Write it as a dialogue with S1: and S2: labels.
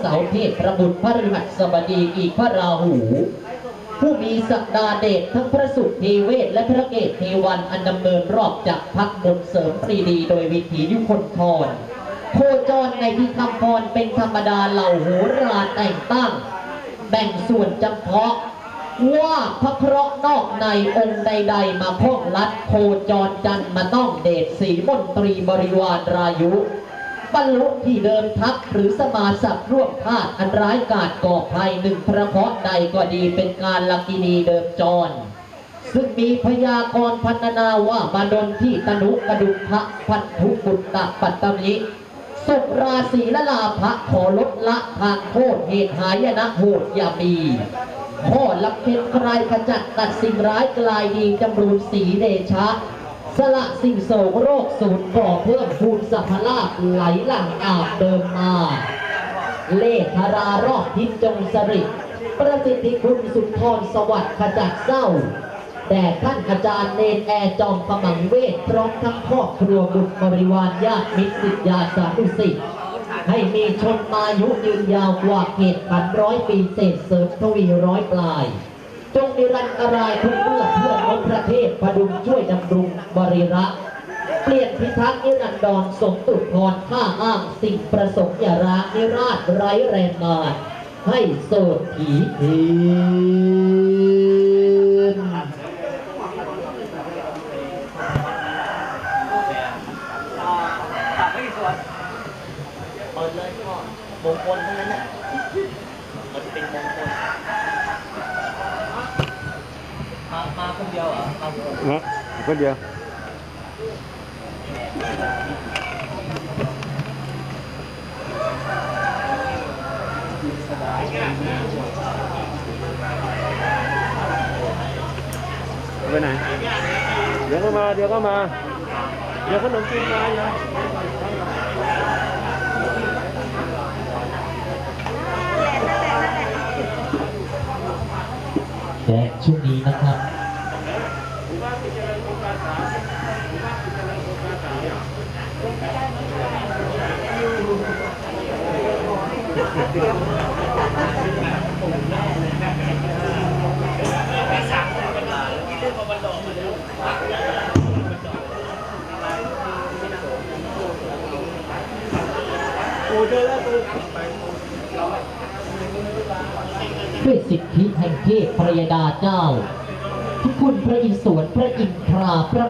S1: เสาร์เทพประบุตรพระฤหัสบดีอีกพระราหู ผู้มีศักดาเดชทั้งพระสุทธีเวทและพระเกศเทวันอันดำเนินรอบจากพักบนเสริมปรีดีโดยวิถียุคนทรโคจรในพิธพรเป็นธรรมดาเหล่าโหราแต่งตั้ง แบ่งส่วนจำเพาะ ว่าพระเคราะห์นอกในองค์ใดๆ มาพ้องลัดโคจรจันทร์มาต้องเดชสีมนตรีบริวารรายุ บรรลุที่เดินทัพหรือสมาสับร่วมธาตุอันร้ายกาจก่อภัยหนึ่งพระเคาะใดก็ดีเป็นการลักินีเดิมจร ซึ่งมีพยากรพันนาว่ามาดนที่ตนุกระดุพระพันธุบุตตะปัตตมิสุราศีละลาภะขอลดละทางโทษเหตุหายนะโหดอย่ามีข้อลับเพ็นใครขจัดตัดสิ่งร้ายกลายดีจำรูนสีเดชะ สละสิ่งโศกโรคสูญก่อเพิ่มพูนสัพพลาภไหลหลังอาบเดิมมา เลขารารอบทิศจงสริประสิทธิคุณสุนทรสวัสดิ์ขจัดเศร้าแต่ท่านอาจารย์เนนแอร์จอมขมังเวทพร้อมทั้งครอบครัวบุตรบริวารญาติมิตรสิทธิยาสาธุสิให้มีชนมายุยืนยาวกว่าเขตพันร้อยปีเศษเสริมทวีร้อยปลาย จงนิรันตรายทุกเมื่อเพื่อน ของประเทศพดุงช่วยดำรงบริระ เปลี่ยนพิทักษ์นิรันดรสมตุพรข้าอ้างสิ่งประสงค์อย่าร้างนิราชไร้แรงงาให้โสดผีทีน
S2: ฝากไว้ที่สวนเปิดเลยพ่อมงคลเทั้งนั้นน่ะมันเป็นมงคลมามาคนเดียวเหรอมาคนเดียว
S3: นะคนเดียว ไปไหน เดี๋ยวก็มา เดี๋ยวก็มา เดี๋ยวขนมจีนมาอยู่
S1: และช่วงนี้นะครับ ด้วยสิทธิแห่งเทพพระยดาเจ้าที่คุณพระอิศวรพระอินทราพระ